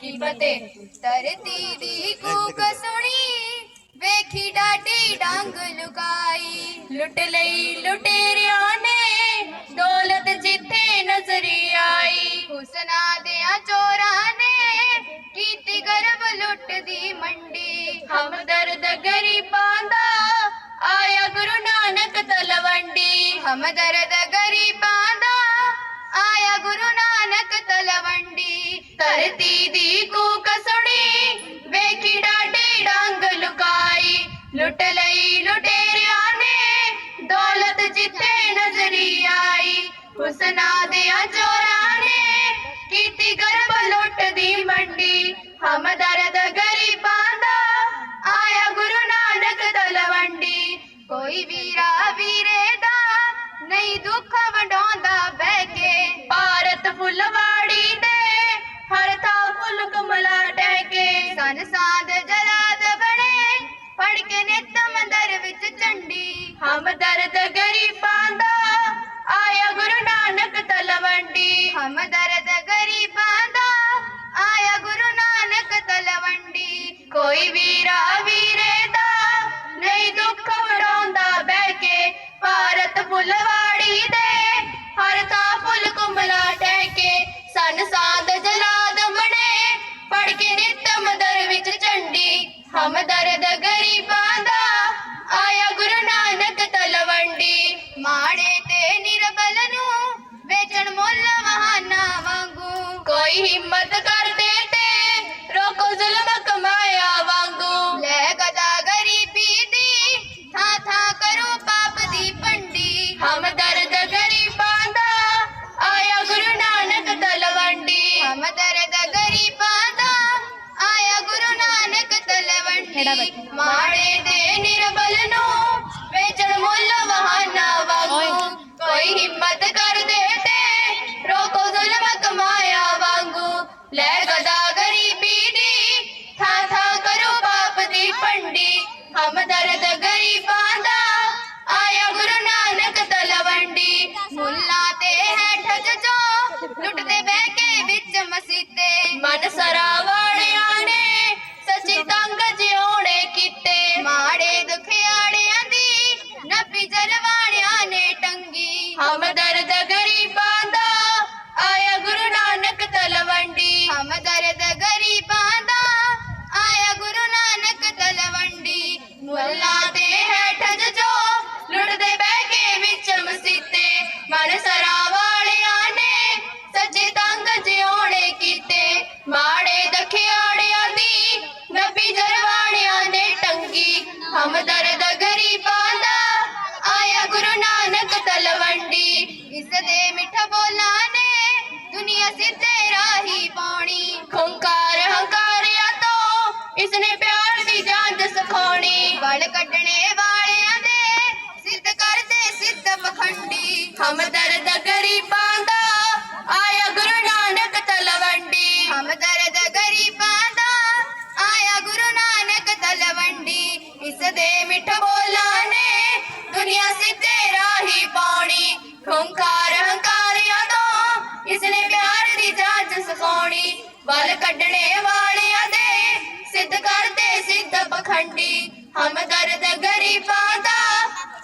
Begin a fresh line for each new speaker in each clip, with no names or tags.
ਕੀ ਫਤਿਹ। ਧਰਤੀ ਦੀ ਕੂਕ ਸੁਣੀ, ਵੇਖੀ ਡਾਢੀ ਡੰਗ ਲੁਕਾਈ। ਲੁੱਟ ਲਈ ਲੁਟੇਰਿਆਂ ਨੇ, ਦੌਲਤ ਜਿੱਥੇ ਨਜ਼ਰੀ ਆਈ। ਹੁਸਨਾ ਦਿਆਂ ਚੋਰਾਂ ਨੇ, ਕੀਤੀ ਗਰਬ ਲੁੱਟ ਦੀ ਮੰਡੀ। ਹਮਦਰਦ ਗਰੀਬਾਂ ਦਾ ਆਇਆ ਗੁਰੂ ਨਾਨਕ ਤਲਵੰਡੀ। ਹਮਦਰਦ ਗਰੀਬਾਂ ਦਾ ਆਇਆ ਗੁਰੂ ਨਾਨਕ ਤਲਵੰਡੀ ਧਰਤੀ ਦੀ ਕੂਕ ਸੁਣੀ ਵੇਖੀ ਡਾਢੀ ਡੰਗ ਲੁਕਾਈ ਲੁੱਟ ਲਈ ਲੁਟੇਰਿਆਂ ਨੇ ਦੌਲਤ ਜਿੱਥੇ ਨਜ਼ਰੀ ਆਈ ਹੁਸਨਾ ਦਿਆਂ ਚੋਰਾਂ ਨੇ ਕੀਤੀ ਗਰਬ ਲੁੱਟ ਦੀ ਮੰਡੀ ਹਮਦਰਦ ਕੇ ਸੰਸਾਦ ਜਲਾਦ ਬਣੇ। ਪੜ ਕੇ ਨਿਤ ਮੰਦਰ ਵਿੱਚ ਚੰਡੀ। ਹਮਦਰਦ ਗਰੀਬਾਂ ਦਾ, ਆਇਆ ਗੁਰੂ ਨਾਨਕ ਤਲਵੰਡੀ ਹਮਦਰਦ ਗਰੀਬਾਂ ਦਾ, ਆਇਆ ਗੁਰੂ ਨਾਨਕ ਤਲਵੰਡੀ ਕੋਈ ਵੀਰਾ ਵੀਰੇ ਦਾ, ਨਹੀਂ ਦੁੱਖ ਵਡਾਉਂਦਾ ਬਹਿ ਕੇ। ਭਾਰਤ ਫੁੱਲਵਾੜੀ ਦੇ, ਹਰ ਥਾਂ ਫੁੱਲ ਕੁੰਮਲਾ ਟਹਿ ਕੇ। ਸਨ ਚੰਡੀ ਹਮਦਰਦ ਗਰੀਬਾਂ ਦਾ। ਆਇਆ ਗੁਰੂ ਨਾਨਕ ਤਲਵੰਡੀ। ਮਾੜੇ ਤੇ ਨਿਰਬਲ ਨੂੰ ਵੇਚਣ ਮੁੱਲ ਵਹਾਨਾ ਵਾਂਗੂ। ਕੋਈ ਹਿੰਮਤ ਕਰਦੇ ਤੇ ਰੋਕੋ ਜ਼ੁਲਮ ਕਮਾਇਆ ਵਾਂਗੂ। ਲੈ ਗਦਾ ਗਰੀਬੀ ਦੀ ਥਾਂ ਥਾਂ ਕਰੋ ਪਾਪ ਦੀ ਪੰਡੀ ਹਮਦਰਦ ਗਰੀਬਾਂ ਦਾ। ਆਇਆ ਗੁਰੂ ਨਾਨਕ ਤਲਵੰਡੀ। ਹਮਦਰਦ ਗਰੀਬਾਂ ਤਲਵੰਡੀ ਮਾੜੇ ਦੇ ਨਿਰਬਲ ਨੂੰ ਵੇਚਣ ਮੁੱਲ ਵਹਾਨਾ ਵਾਂਗੂ। ਕੋਈ ਹਿੰਮਤ ਕਰਦੇ ਤੇ ਰੋਕੋ ਜ਼ੁਲਮ ਕਮਾਇਆ ਵਾਂਗੂ। ਲੈ ਗਦਾ ਗਰੀਬੀ ਦੀ ਥਾਂ ਥਾਂ ਕਰੋ ਪਾਪ ਦੀ ਪੰਡੀ ਹਮਦਰਦ ਗਰੀਬਾਂ ਦਾ ਆਇਆ ਗੁਰੂ ਨਾਨਕ ਤਲਵੰਡੀ। ਮੁੱਲਾ ਤੇ ਹੈ ਠੱਗ ਜੋ ਲੁੱਟਦੇ ਬਹਿ ਕੇ ਵਿੱਚ ਮਸੀਤੇ। ਮਨ ਸਰਾ ਵਾਲਿਆਂ ਨੇ ਸੱਚੀ ਤੰਗ ਦੀ ਨਬੀ ਜਰਵਾਣਿਆਂ ਨੇ ਟੰਗੀ। ਹਮਦਰਦ ਗਰੀਬਾਂ ਦਾ ਆਇਆ ਗੁਰੂ ਨਾਨਕ ਤਲਵੰਡੀ। ਹਮਦਰਦ ਗਰੀਬਾਂ ਦਾ ਆਇਆ ਗੁਰੂ ਨਾਨਕ ਤਲਵੰਡੀ। ਮੁੱਲਾ ਤੇ ਹੈ ਠੱਜ ਜੋ ਲੁੱਟਦੇ ਬਹਿ ਕੇ ਵਿੱਚ ਮਸੀਤੇ। ਮਨ ਸਰਾ ਵਾਲਿਆਂ ਨੇ ਸੱਚੇ ਤੰਗ ਜਿਉਣੇ ਕੀਤੇ। ਮਾੜੇ ਦਖਿਆੜਿਆਂ ਦੀ ਨਬੀ ਜਰਵਾਣਿਆਂ ਨੇ ਟੰਗੀ। ਹਮਦਰਦ ਗਰੀਬਾਂ ਇਸ ਦੇ ਮਿੱਠ ਬੋਲਾਂ ਨੇ, ਦੁਨੀਆ ਸਿੱਧੇ ਰਾਹੀ ਪਾਉਣੀ। ਖੁੰਕਾਰ ਹੰਕਾਰਿਆ ਤੋਂ ਇਸਨੇ ਪਿਆਰ ਦੀ ਜਾਂਚ ਸਿਖਾਉਣੀ। ਵਲ ਕੱਢਣੇ ਵਾਲਿਆਂ ਦੇ ਸਿੱਧ ਕਰਦੇ ਸਿੱਧ ਪਖੰਡੀ। ਹਮਦਰਦ ਗਰੀਬਾਂ ਦਾ ਆਇਆ ਗੁਰੂ ਨਾਨਕ ਤਲਵੰਡੀ। ਹਮਦਰਦ ਗਰੀਬਾਂ ਦਾ ਆਇਆ ਗੁਰੂ ਨਾਨਕ ਤਲਵੰਡੀ। ਇਸ ਦੇ ਮਿੱਠ ਬੋਲਾਂ ਨੇ ਦੁਨੀਆ ਸਿੱਧੇ ਰਾਹੀ ਪਾਉਣੀ। ਖੁੰਕਾਰ ਹੰਕਾਰਿਆਂ ਤੋਂ ਇਸਨੇ ਪਿਆਰ ਦੀ ਜਾਂਚ ਸਿਖਾਉਣੀ। ਵੱਲ ਕੱਢਣੇ ਵਾਲਿਆਂ ਦੇ ਸਿੱਧ ਕਰਦੇ ਸਿੱਧ ਪਖੰਡੀ। ਹਮਦਰਦ ਗਰੀਬਾਂ ਦਾ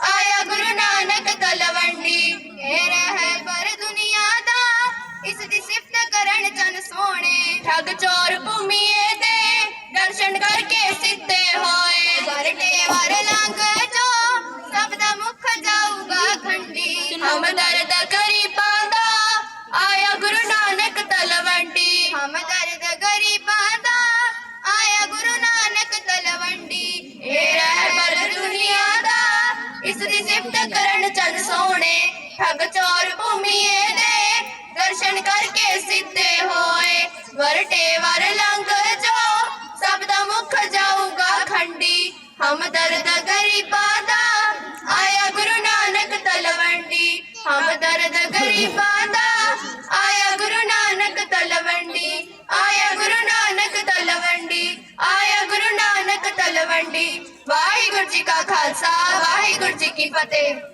ਆਇਆ ਗੁਰੂ ਨਾਨਕ ਤਲਵੰਡੀ। ਇਹ ਰਹਿ ਪਰ ਦੁਨੀਆ ਦਾ ਇਸ ਦੀ ਸਿਫਤ ਕਰਨ ਚਨ ਸੋਹਣੇ। ਠੱਗ ਚੋਰ ਭੂਮੀਏ ਦੇ ਦਰਸ਼ਨ ਕਰਕੇ ਸਿੱਧੇ ਹੋਏ। ਵਰਟੇ ਵਰ ਲੰਘ ਜੋ ਸਭ ਦਾ ਮੁਖ ਜਾਊਗਾ ਹਮਦਰਦ ਗਰੀਬਾਂ ਦਾ। ਆਇਆ ਗੁਰੂ ਨਾਨਕ ਤਲਵੰਡੀ। ਹਮਦਰਦ ਗਰੀਬਾਂ ਦਾ। ਆਇਆ ਗੁਰੂ ਨਾਨਕ ਤਲਵੰਡੀ। ਇਹ ਰਹਿ ਪਰ ਦੁਨੀਆ ਦਾ। ਇਸ ਦੀ ਸਿਫਤ ਕਰਨ ਚੰਨ ਸੋਹਣੇ। ਠੱਗ ਚੋਰ ਭੂਮੀਏ ਦੇ। ਦਰਸ਼ਨ ਕਰਕੇ ਸਿੱਧੇ ਹੋਏ। ਵਰਟੇ ਵਰ ਲੰਘ ਜੋ। ਸਭ ਦਾ ਮੁਖ ਜਾਊਗਾ ਖੰਡੀ। ਹਮਦਰਦ ਗਰੀਬਾਂ ਹਮਦਰਦ ਗਰੀਬਾਂ ਦਾ। ਆਇਆ ਗੁਰੂ ਨਾਨਕ ਤਲਵੰਡੀ ਆਇਆ ਗੁਰੂ ਨਾਨਕ ਤਲਵੰਡੀ ਆਇਆ ਗੁਰੂ ਨਾਨਕ ਤਲਵੰਡੀ ਵਾਹਿਗੁਰੂ ਜੀ ਕਾ ਖਾਲਸਾ, ਵਾਹਿਗੁਰੂ ਜੀ ਕੀ ਫਤਿਹ।